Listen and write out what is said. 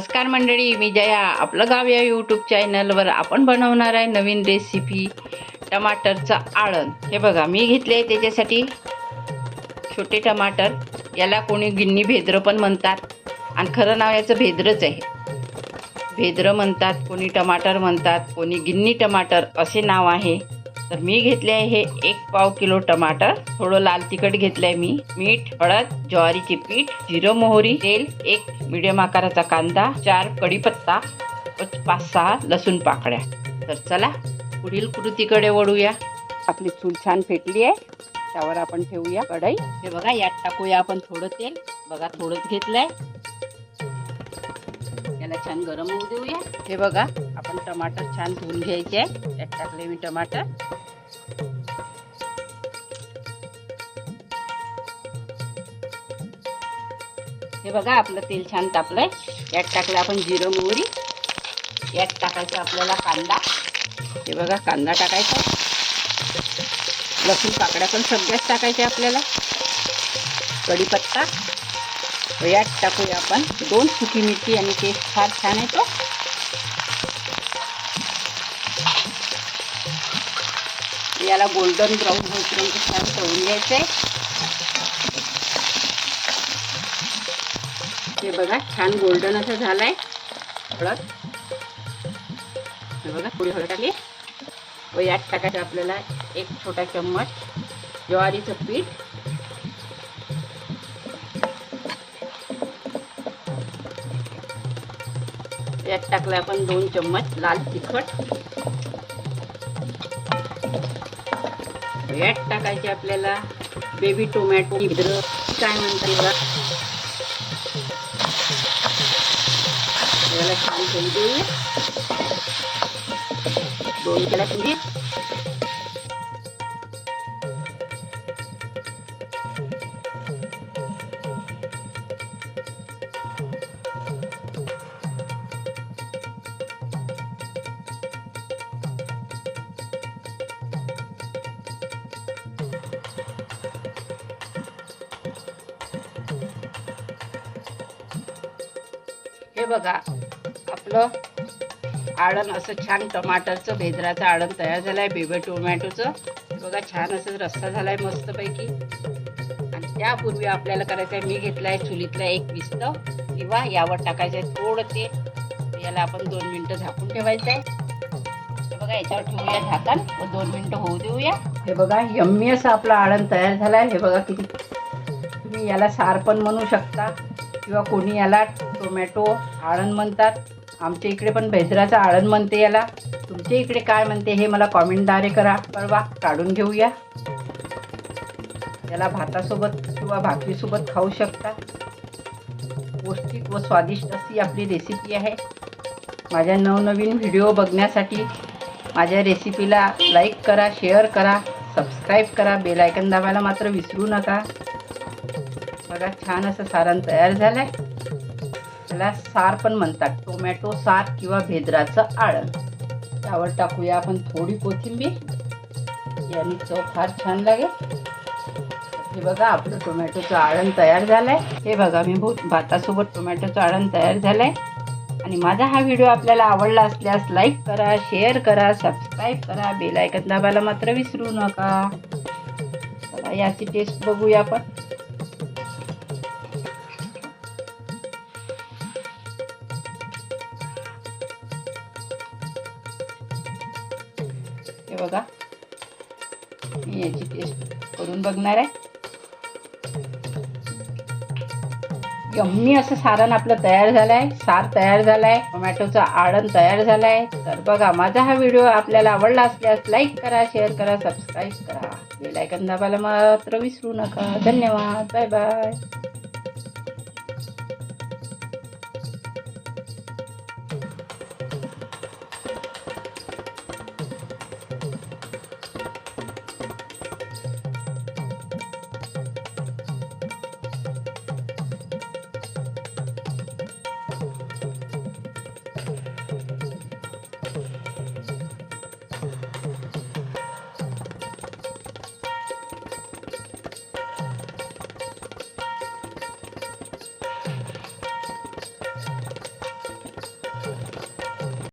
नमस्कार मंडळी मी जया. आपलं गाव या यूट्यूब चॅनलवर आपण बनवणार आहे नवीन रेसिपी टमाटरचं आळण. हे बघा मी घेतले आहे त्याच्यासाठी छोटे टमाटर. याला कोणी गिन्नी भेद्रं पण म्हणतात. आणि खरं नाव याचं भेद्रच आहे. भेद्रं म्हणतात कोणी टमाटर म्हणतात कोणी गिन्नी टमाटर असे नाव आहे. तर मी घेतले आहे हे एक पाव किलो टमाटर थोडं लाल तिखट घेतलं आहे मी मीठ हळद ज्वारीचे पीठ जिरं मोहरी तेल एक मिडियम आकाराचा कांदा चार कढीपत्ता पाच सहा लसूण पाकळ्या. तर चला पुढील कृतीकडे वळूया. आपली चूल छान फेटली आहे त्यावर आपण ठेवूया कढई. हे बघा यात टाकूया आपण थोडं तेल. बघा थोडंच घेतलंय. याला छान गरम होऊ देऊया. हे बघा आपण टमाटर छान धुवून घ्यायचे आहे त्यात टाकले मी टमाटर. हे बघा आपलं तेल छान तापलंय. यात टाकलं आपण जिरं मोहरी. यात टाकायचं आपल्याला कांदा. हे बघा कांदा टाकायचा. लसूण पाकड्या पण सगळ्याच टाकायच्या आपल्याला. कढीपत्ता. यात टाकूया आपण. दोन सुकी मिरची आणि ते फार छान येतो याला गोल्डन ब्राऊन होईपर्यंत छान तळून घ्यायचं. आहे हे बघा छान गोल्डन असं झालंय. हळद. हे बघा पुढे हळद आली व यात टाकायचं आपल्याला एक छोटा चम्मच ज्वारीचं पीठ. यात टाकलं आपण दोन चम्मच लाल तिखट. यात टाकायचे आपल्याला बेबी टोमॅटो हिद्र काय म्हणतात याला छान देऊया दोन केला तुम्ही हे बघा आपलं आळण असं छान टमाटरचं भेदराचं आळण तयार झालं आहे बेबे टोमॅटोचं. बघा छान असं रस्सा झाला आहे मस्तपैकी. आणि त्यापूर्वी आपल्याला करायचं आहे मी घेतलं आहे चुलीतला एक विस्त किंवा यावर टाकायचं आहे थोडं ते याला आपण दोन मिनटं झाकून ठेवायचं आहे बघा याच्यावर ठेवूया झाकण. व दोन मिनटं होऊ देऊया. हे बघा यम्मी असं आपलं आळण तयार झालं आहे हे बघा किती तुम्ही याला सार पण म्हणू शकता. किंवा कोणी याला टोमॅटो आळण म्हणतात. आमच्या इकडे पण बेजराचं आळण म्हणते याला. तुमच्या इकडे काय म्हणते हे मला कॉमेंटद्वारे करा. परवा काढून घेऊया. याला भातासोबत किंवा भाकरीसोबत खाऊ शकता. पौष्टिक व स्वादिष्ट अशी आपली रेसिपी आहे. माझ्या नवनवीन व्हिडिओ बघण्यासाठी माझ्या रेसिपीला लाईक करा शेअर करा सबस्क्राईब करा. बेलायकन दाबायला मात्र विसरू नका. बघा छान असं सारण तयार झालंय. त्याला सार पण म्हणतात टोमॅटो सार किंवा भेद्राचं आळण. त्यावर टाकूया आपण थोडी कोथिंबीर. याने चव फार छान लागेल. हे बघा आपलं टोमॅटोचं आळण तयार झालंय. हे बघा मी बहुत भातासोबत टोमॅटोचं आळण तयार झालंय. आणि माझा हा व्हिडिओ आपल्याला आवडला असल्यास लाईक करा शेअर करा सबस्क्राईब करा. बेल आयकन दाबायला मात्र विसरू नका. चला याची टेस्ट बघूया आपण. हे बघा. मी याची टेस्ट करून बघणार आहे. यम्मी असं सारण आपलं तयार झालं आहे सार तयार झालं आहे टोमॅटोचं आळण तयार झालं आहे तर बघा माझा हा व्हिडिओ आपल्याला आवडला असल्यास लाईक करा शेअर करा सबस्क्राईब करा. बेलायकन दाबायला मात्र विसरू नका. धन्यवाद. Bye bye